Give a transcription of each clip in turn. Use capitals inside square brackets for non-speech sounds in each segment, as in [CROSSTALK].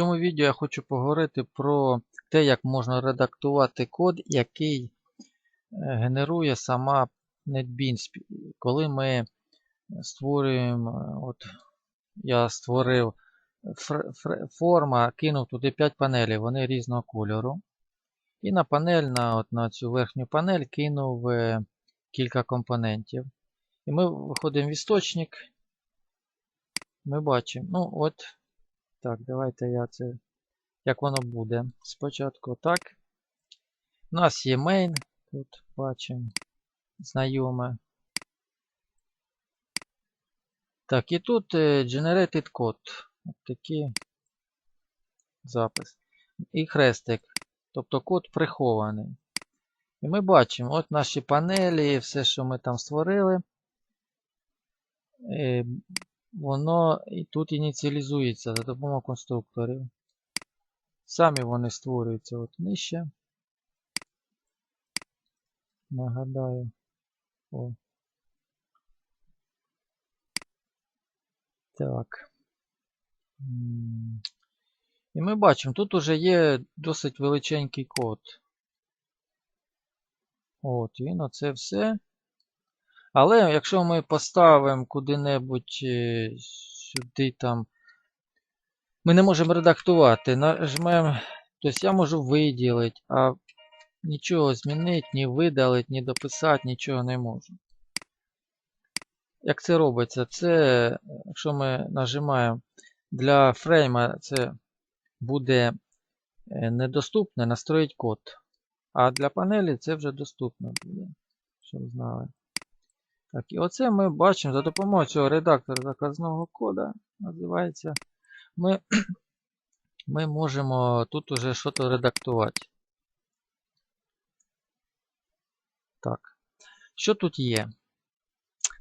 цьому відео я хочу поговорити про те, як можна редактувати код, який е, генерує сама NetBeans. Коли ми створюємо, е, от я створив форма, кинув туди 5 панелей, вони різного кольору. І на панель, на от, на цю верхню панель кинув е, кілька компонентів. І ми виходимо в істочник. Ми бачимо, ну от, так, давайте я це, як воно буде. Спочатку так. У нас є main, тут бачимо знайоме. Так, і тут е, generated code. От такий запис. І хрестик. Тобто код прихований. І ми бачимо, от наші панелі, все, що ми там створили, е, воно і тут ініціалізується за допомогою конструкторів. Самі вони створюються от нижче. Нагадаю. О. Так. І ми бачимо, тут уже є досить величенький код. От, він оце все. Але якщо ми поставимо куди-небудь е, сюди там, ми не можемо редактувати. Нажмемо, тобто я можу виділити, а нічого змінити, ні видалити, ні дописати, нічого не можу. Як це робиться? Це, якщо ми нажимаємо для фрейма, це буде е, недоступне настроїть код. А для панелі це вже доступно буде. Щоб знали. Так, і оце ми бачимо за допомогою цього редактора заказного кода. Називається. Ми [CLEARS THROAT] ми можемо тут уже щось редактувати. Так. Що тут є?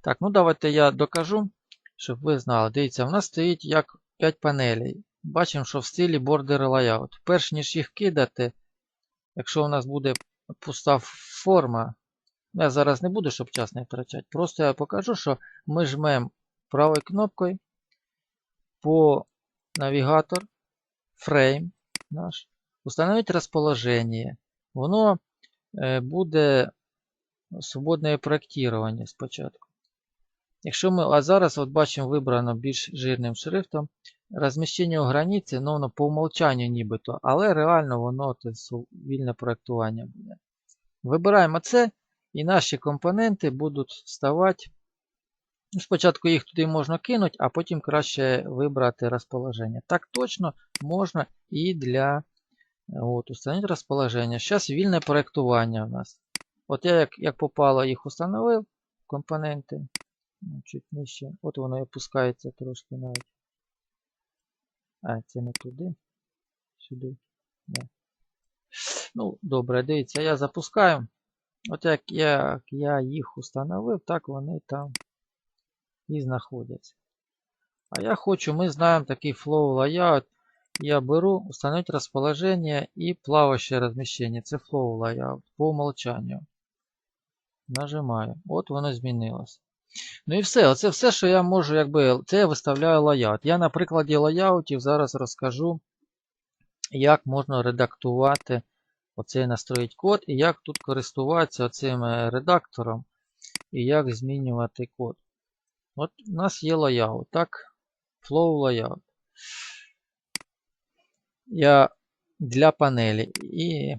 Так, ну давайте я докажу, щоб ви знали. Дивіться, в нас стоїть як 5 панелей. Бачимо, що в стилі Border Layout. Перш ніж їх кидати, якщо у нас буде пуста форма, я зараз не буду, щоб час не втрачати. Просто я покажу, що ми жмемо правою кнопкою по навігатор, фрейм наш, установити розположення. Воно е, буде свободне проєктування спочатку. Якщо ми, а зараз от бачимо вибрано більш жирним шрифтом розміщення у границі, ну воно по умолчанню нібито, але реально воно це вільне проєктування буде. Вибираємо це, і наші компоненти будуть ставати. Ну, спочатку їх туди можна кинути, а потім краще вибрати розположення. Так точно можна і для от, установити розположення. Зараз вільне проєктування у нас. От я як як попало їх установив, компоненти. Ну, чуть нижче. От воно і опускається трошки навіть. А, це не туди. Сюди. Не. Ну, добре, дивіться, я запускаю. От як як я їх установив, так вони там і знаходяться. А я хочу, ми знаємо такий flow layout. Я беру, установить расположение и плавающее размещение. Це flow layout по умолчанню. Нажимаю. От воно змінилось. Ну і все. Оце все, що я можу, якби, це я виставляю лаyout. Я на прикладі лаяутів зараз розкажу, як можна редактувати оцей настроїть код, і як тут користуватися цим е, редактором, і як змінювати код. От у нас є layout, так? Flow layout. Я для панелі. І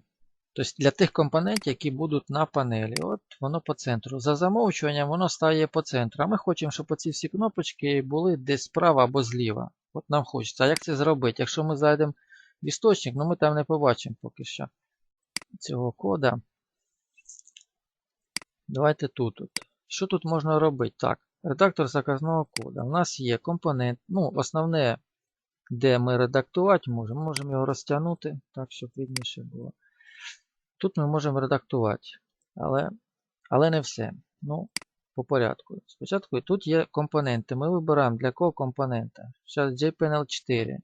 Тобто для тих компонентів, які будуть на панелі. От воно по центру. За замовчуванням воно стає по центру. А ми хочемо, щоб оці всі кнопочки були десь справа або зліва. От нам хочеться. А як це зробити? Якщо ми зайдемо в істочник, ну ми там не побачимо поки що цього кода. Давайте тут. От. Що тут можна робити? Так, редактор заказного кода. У нас є компонент. Ну, основне, де ми редактувати можемо. Можемо його розтягнути, так, щоб видніше було. Тут ми можемо редактувати, але але не все. Ну, по порядку. Спочатку тут є компоненти. Ми вибираємо для кого компонента. Зараз JPNL 4.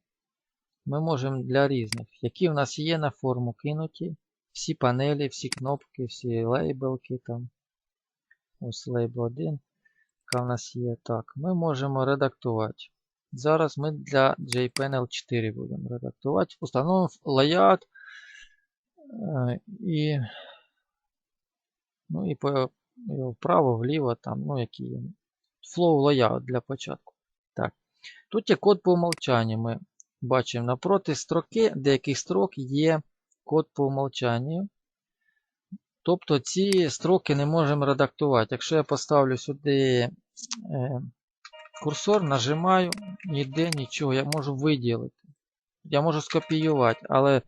Ми можемо для різних, які в нас є на форму кинуті. Всі панелі, всі кнопки, всі лейбелки. там. Ось лейбл 1. Яка в нас є. Так, ми можемо редактувати. Зараз ми для JPNL 4 будемо редактувати. Установимо layout і, ну, і по, вправо, вліво, там, ну, які є. Flow layout для початку. Так. Тут є код по умолчанню. Ми бачимо напроти строки, деяких строк є код по умолчанню. Тобто ці строки не можемо редактувати. Якщо я поставлю сюди е, курсор, нажимаю, ніде нічого, я можу виділити. Я можу скопіювати, але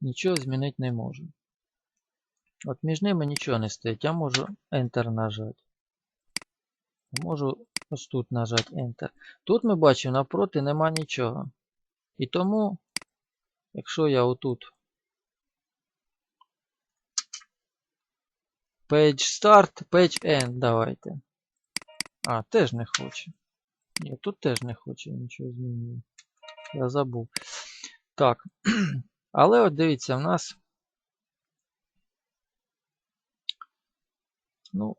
нічого змінити не можу. От між ними нічого не стоїть. Я можу Enter нажати. Можу ось тут нажати Enter. Тут ми бачимо, напроти нема нічого. І тому, якщо я отут Page Start, Page End давайте. А, теж не хоче. Ні, тут теж не хоче нічого змінювати. Я забув. Так. [CLEARS THROAT] Але от дивіться, в нас. Ну,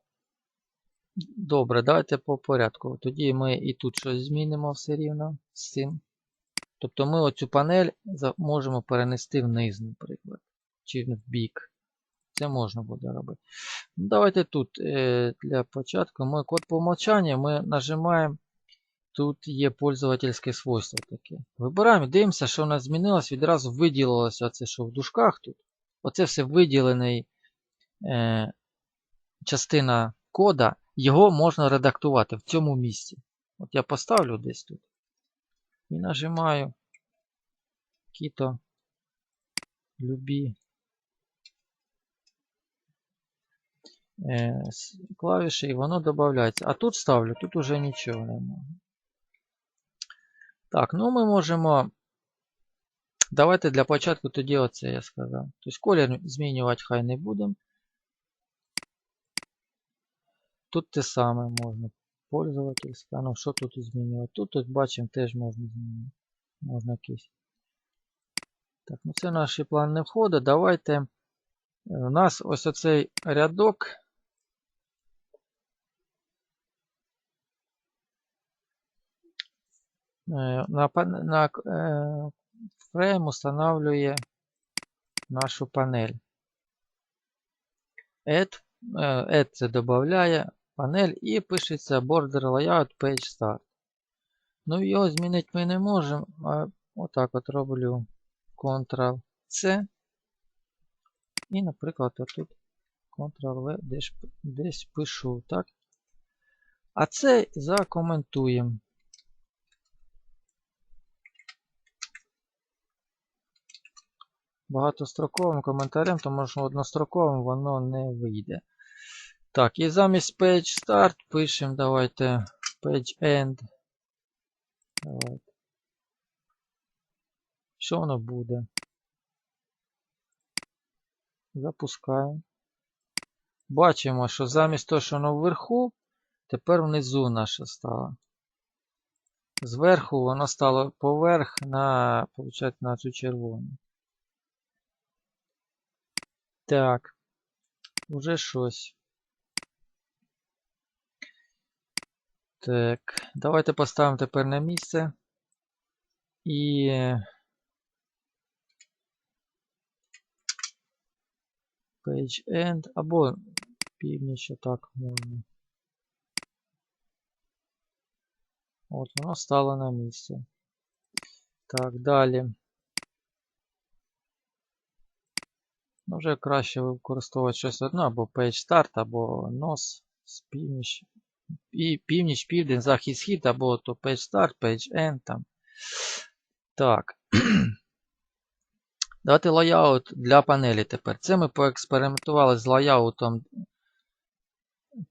добре, давайте по порядку. Тоді ми і тут щось змінимо все рівно з цим. Тобто ми оцю панель можемо перенести вниз, наприклад. Чи в бік. Це можна буде робити. Ну, Давайте тут е, для початку ми код по умолчанню ми нажимаємо. Тут є пользовательське свойство таке. Вибираємо, дивимося, що у нас змінилось. Відразу виділилося це, що в дужках тут. Оце все виділений е, частина кода. Його можна редактувати в цьому місці. От я поставлю десь тут. І нажимаю Кіто любі клавіші, і воно додається. А тут ставлю, тут уже нічого немає. Так, ну ми можемо. Давайте для початку тоді оце я сказав. Тобто колір змінювати хай не будемо. Тут те саме можна. Пользовательська. Ну, що тут змінювати? Тут, тут бачимо, теж можна змінювати. Можна якийсь. Так, ну це наші плани не входить. Давайте. Е, у нас ось оцей рядок. На на е, фрейм устанавливає нашу панель. Add, add це додає панель і пишеться Border Layout Page Start. Ну, його змінити ми не можемо. а Отак от роблю Ctrl-C. І, наприклад, тут Ctrl-V десь, десь пишу. так? А це закоментуємо. Багатостроковим коментарем, тому що одностроковим воно не вийде. Так, і замість Page Start пишемо, давайте Page End. Давайте. Що воно буде? Запускаємо. Бачимо, що замість того, що воно вверху, тепер внизу наше стало. Зверху воно стало поверх на, виходить, на цю червону. Так, уже щось. Так, давайте поставимо тепер на місце. І Page End або північ так можна. От, воно стало на місце. Так, далі. Ну, Вже краще використовувати щось одне, або Page Start, або NOS північ. Північ, південь, захід, схід, або то Page Start, Page End там. Так. [CLEARS THROAT] Давайте лайаут для панелі тепер. Це ми поекспериментували з лайаутом,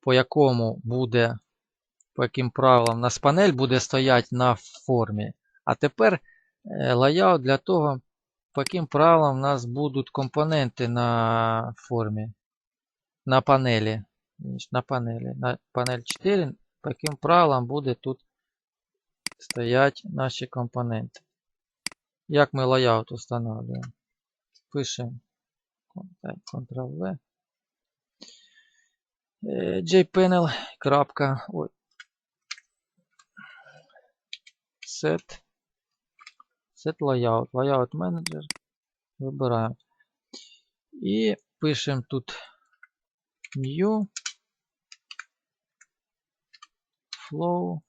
по якому буде, по яким правилам у нас панель буде стояти на формі. А тепер е, лайаут для того, по яким правилам у нас будуть компоненти на формі, на панелі. На панелі. На панель 4, по яким правилам буде тут стоять наші компоненти. Як ми лайаут встановлюємо? Пишемо Ctrl-V. jpanel. Ой. Set layout, layout manager. Вибираємо. І пишемо тут new flow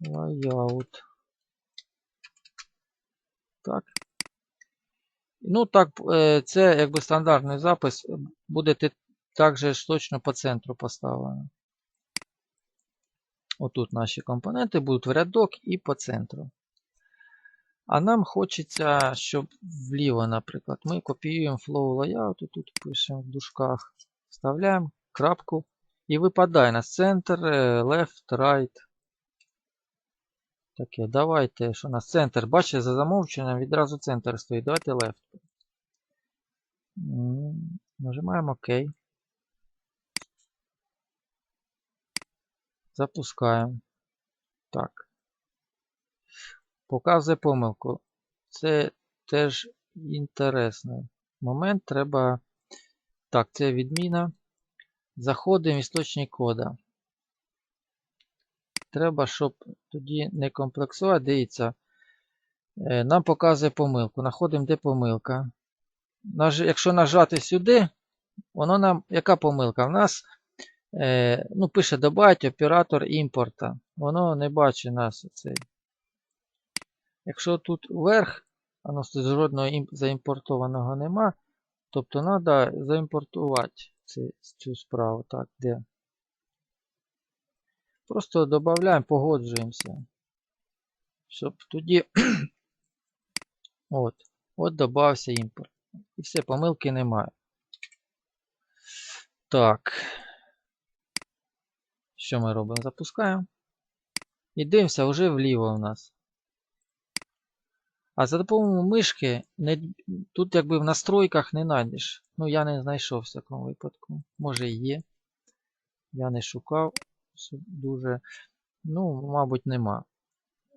layout. Так. Ну, так, е, це якби стандартний запис. Буде ти- також точно по центру поставлено. Отут наші компоненти будуть в рядок і по центру. А нам хочеться, щоб вліво, наприклад, ми копіюємо flow layout, тут пишемо в дужках, вставляємо крапку і випадає на центр, е, left, right. Таке, давайте, що у нас центр. Бачите, за замовченням відразу центр стоїть. Давайте left. Нажимаємо ОК. Запускаємо. Так. Показує помилку. Це теж інтересний момент. Треба. Так, це відміна. Заходимо в істочник кода. Треба, щоб тоді не комплексувати. Дивіться. Е, Нам показує помилку. Находимо, де помилка. Якщо нажати сюди, воно нам. Яка помилка? У нас е, ну, пише добавить оператор імпорта. Воно не бачить нас цей. Якщо тут вверх, а нас жодного імп... заімпортованого нема, тобто треба заімпортувати цю, цю справу. Так, де? Просто додаємо, погоджуємося. Щоб тоді. от, от додався імпорт. І все, помилки немає. Так. Що ми робимо? Запускаємо. І дивимося вже вліво у нас. А за допомогою мишки не, тут якби в настройках не знайдеш. Ну, я не знайшов в такому випадку. Може і є. Я не шукав дуже. Ну, мабуть, нема.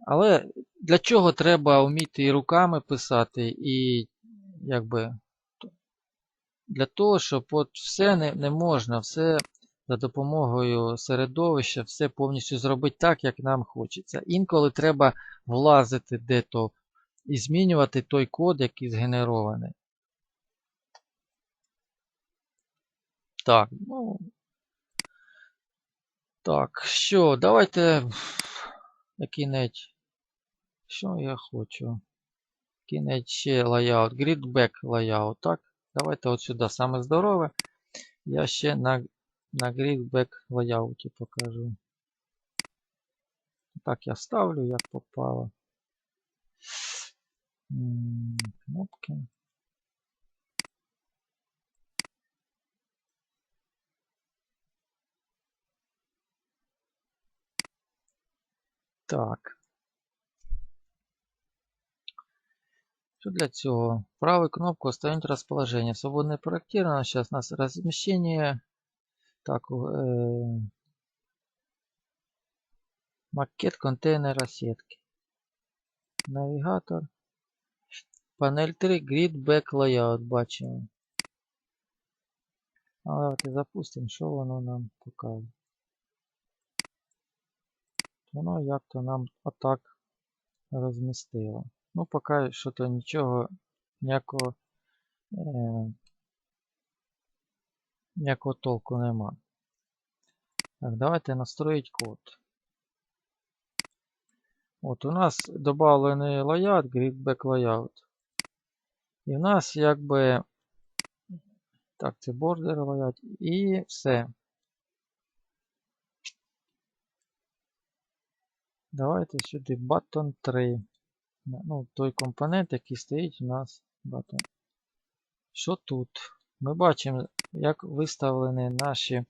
Але для чого треба вміти і руками писати, і якби. Для того, щоб от все не, не можна, все за допомогою середовища, все повністю зробити так, як нам хочеться. Інколи треба влазити де-то і змінювати той код, який згенерований. Так, ну. Так, що, давайте кінець. Що я хочу? Кінець ще layout, gridback layout, так? Давайте от сюди саме здорове. Я ще на, на gridback layout покажу. Так, я ставлю, як попало. Кнопки. Так. Что для цього? Правую кнопку оставить расположение. Свободное проектирование. Сейчас у нас размещение. Так, э, макет контейнера сетки. Навігатор. Панель 3, Grid Back Layout бачимо. А давайте запустимо, що воно нам показує. Воно як-то нам отак розмістило. Ну, поки що то нічого, ніякого, е, ніякого толку нема. Так, давайте настроїть код. От у нас додавлений layout, gridback layout. І в нас якби. Так, це border layout. І все. Давайте сюди button 3. Ну, той компонент, який стоїть у нас button. Що тут? Ми бачимо, як виставлені наші е,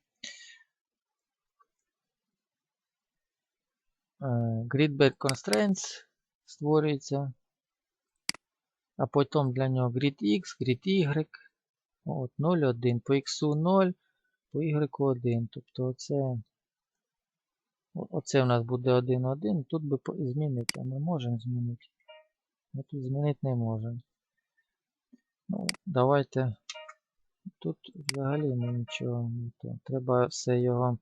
grid-bed constraints створюється. А потім для нього grid X, grid Y. От 0, 1. По X 0, по Y 1. Тобто оце, оце у нас буде 1, 1. Тут би змінити, а ми можемо змінити. Ми тут змінити не можемо. Ну, давайте. Тут взагалі ми нічого не то. Треба все його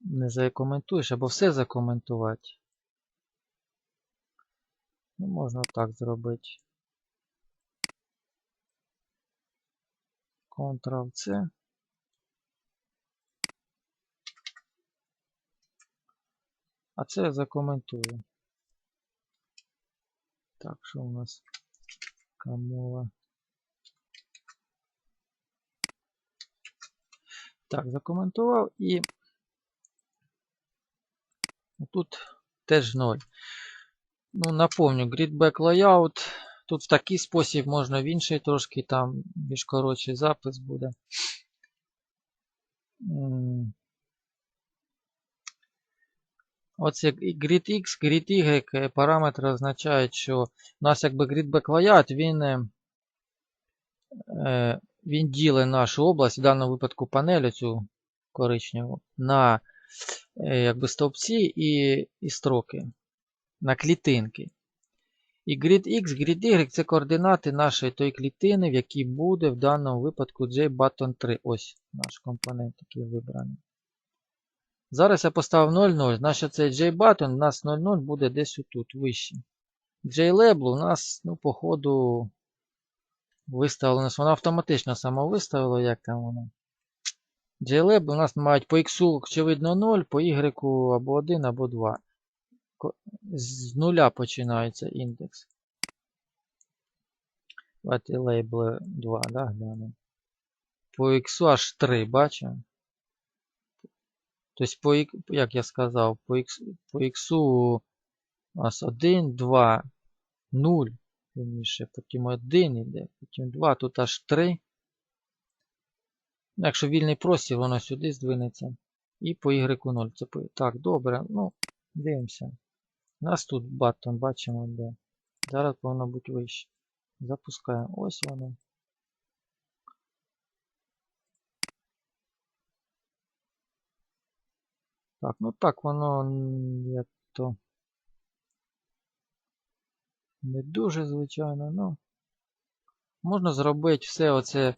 не закоментуєш, або все закоментувати. Ну, можна так зробити. Ctrl-C. А це я закоментую. Так, що у нас камова? Так, закоментував і тут теж 0. Ну, напомню, gridback layout. Тут в такий спосіб можна в інший трошки там більш коротший запис буде. Оце grid X, grid Y е, параметри означають, що у нас якби gridback layout, він, е, е, він ділить нашу область, в даному випадку панель цю коричневу, на е, якби стовпці і, і строки, на клітинки. І grid X, grid Y це координати нашої тої клітини, в якій буде в даному випадку JButton 3. Ось наш компонент, який вибраний. Зараз я поставив 0,0, значить цей JButton у нас 0,0 буде десь отут, вище. JLabel у нас, ну, по ходу, виставлено. Воно автоматично само виставило, як там воно. JLabel у нас мають по X, очевидно, 0, по Y або 1, або 2. З нуля починається індекс. Давайте лейбл 2, да, глянемо. По X аж 3, бачимо. Тобто, по, як я сказав, по X, по X у нас 1, 2, 0, вірніше, потім 1 іде, потім 2, тут аж 3. Якщо вільний простір, воно сюди здвинеться. І по Y 0. Це по... Так, добре, ну, дивимося. У нас тут баттон, бачимо де. Зараз повинно бути вище. Запускаємо. Ось воно. Так, ну так воно як то не дуже, звичайно, ну. Можна зробити все оце.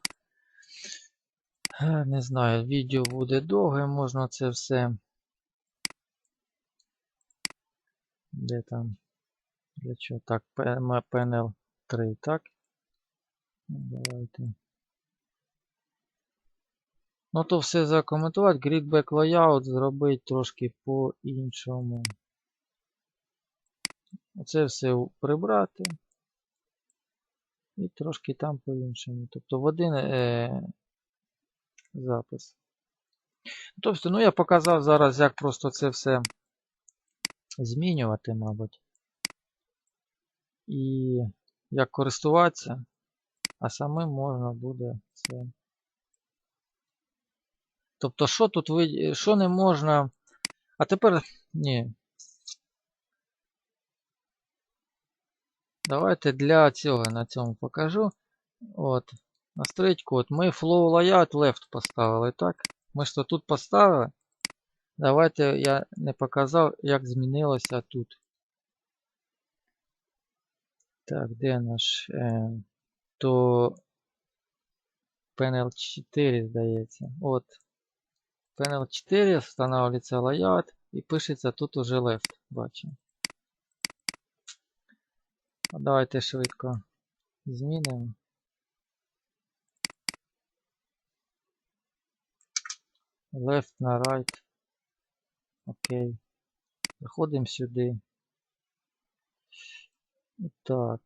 Не знаю, відео буде довге, можна це все. Де там? Для чого? Так, PNL 3, так? Ну, давайте. Ну, то все закоментувати. Gridback layout зробити трошки по-іншому. Оце все прибрати. І трошки там по-іншому. Тобто в один е, запис. Тобто, ну я показав зараз, як просто це все змінювати, мабуть. І як користуватися, а самим можна буде це. Тобто, що тут ви, що не можна. А тепер ні. Давайте для цього на цьому покажу. От. Настроїть код. Ми flow layout left поставили, так? Ми що тут поставили. Давайте я не показав, як змінилося тут. Так, де наш? Е, то Panel 4, здається. От. Panel 4 встановлюється layout і пишеться тут уже left. Бачимо. Давайте швидко змінимо. Left на right. Окей. Заходимо сюди. Так.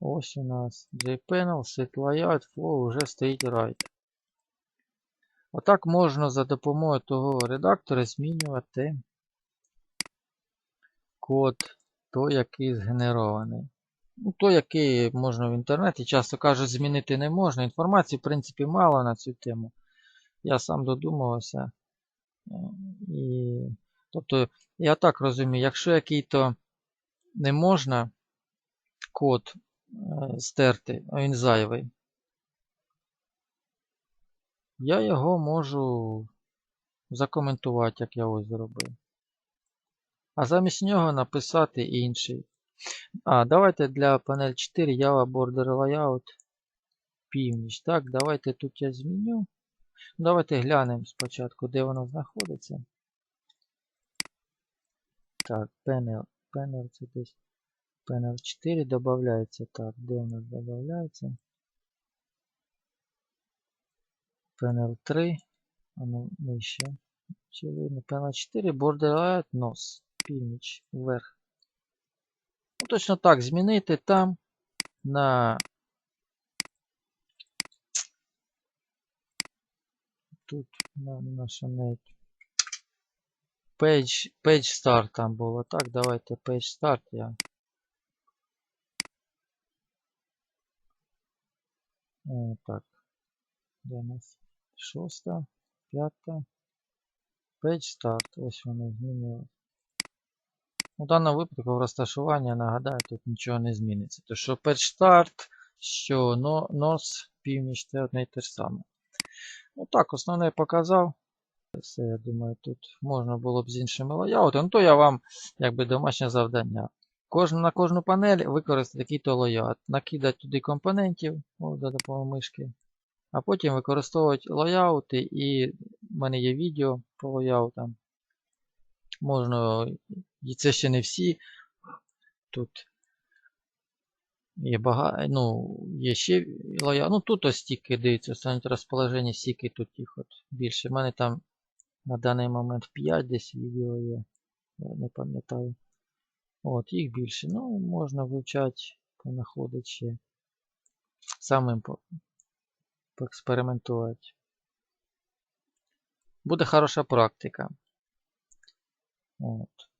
Ось у нас JPanel, Set Layout, Flow вже стоїть right. Отак можна за допомогою того редактора змінювати код, той, який згенерований. Ну, Той, який можна в інтернеті, часто кажуть, змінити не можна. Інформації, в принципі, мало на цю тему. Я сам додумувався. Е, і, Тобто, я так розумію, якщо який-то не можна код е, стерти, він зайвий, я його можу закоментувати, як я ось зробив. А замість нього написати інший. А, давайте для панель 4 Java Border Layout. північ. Так, давайте тут я зміню. Давайте глянемо спочатку, де воно знаходиться. Так, panel. Panel це десь. Panel 4 додається. Так, де нас додається? Panel 3. Воно нижче. Очевидно. Panel 4. Border layout, нос. Північ. Вверх. Ну, точно так, змінити там на тут на наша net. Page, page start там було. Так, давайте page start я. Е, так. Де у нас? Шоста, п'ята. Page start. Ось воно змінилось. У даному випадку розташування, нагадаю, тут нічого не зміниться. То що page start, що NOS, північ, це одне і те ж саме. Ну так, основне показав. Все, я думаю, тут можна було б з іншими лояутами. Ну, то я вам якби домашнє завдання. Кожну, на кожну панель використати такий-то лояут. Накидати туди компонентів о, за допомогою мишки. А потім використовувати лояути. І в мене є відео по лояутам. Можна, і це ще не всі. Тут Є багато, ну, є ще лоя. Ну тут ось стіки дивіться, стануть розположення стіки тут їх от більше. У мене там на даний момент 5 десь відео є. Я не пам'ятаю. От, їх більше. Ну, можна вивчати, понаходити ще. Самим поекспериментувати. Буде хороша практика. От.